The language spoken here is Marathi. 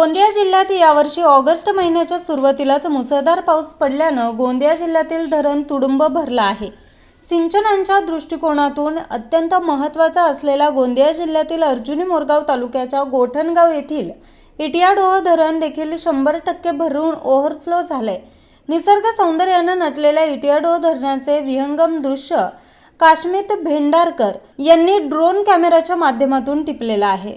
गोंदिया जिल्ह्यात यावर्षी ऑगस्ट महिन्याच्या सुरुवातीलाच मुसळधार पाऊस पडल्यानं गोंदिया जिल्ह्यातील धरण तुडुंब भरलं आहे. सिंचनांच्या दृष्टिकोनातून अत्यंत महत्त्वाचा असलेला गोंदिया जिल्ह्यातील अर्जुनी मोरगाव तालुक्याच्या गोठणगाव येथील इटियाडोह धरण देखील शंभर टक्के भरून ओव्हरफ्लो झालंय. निसर्ग सौंदर्यानं नटलेल्या इटियाडोह धरणाचे विहंगम दृश्य काश्मीत भेंडारकर यांनी ड्रोन कॅमेऱ्याच्या माध्यमातून टिपलेलं आहे.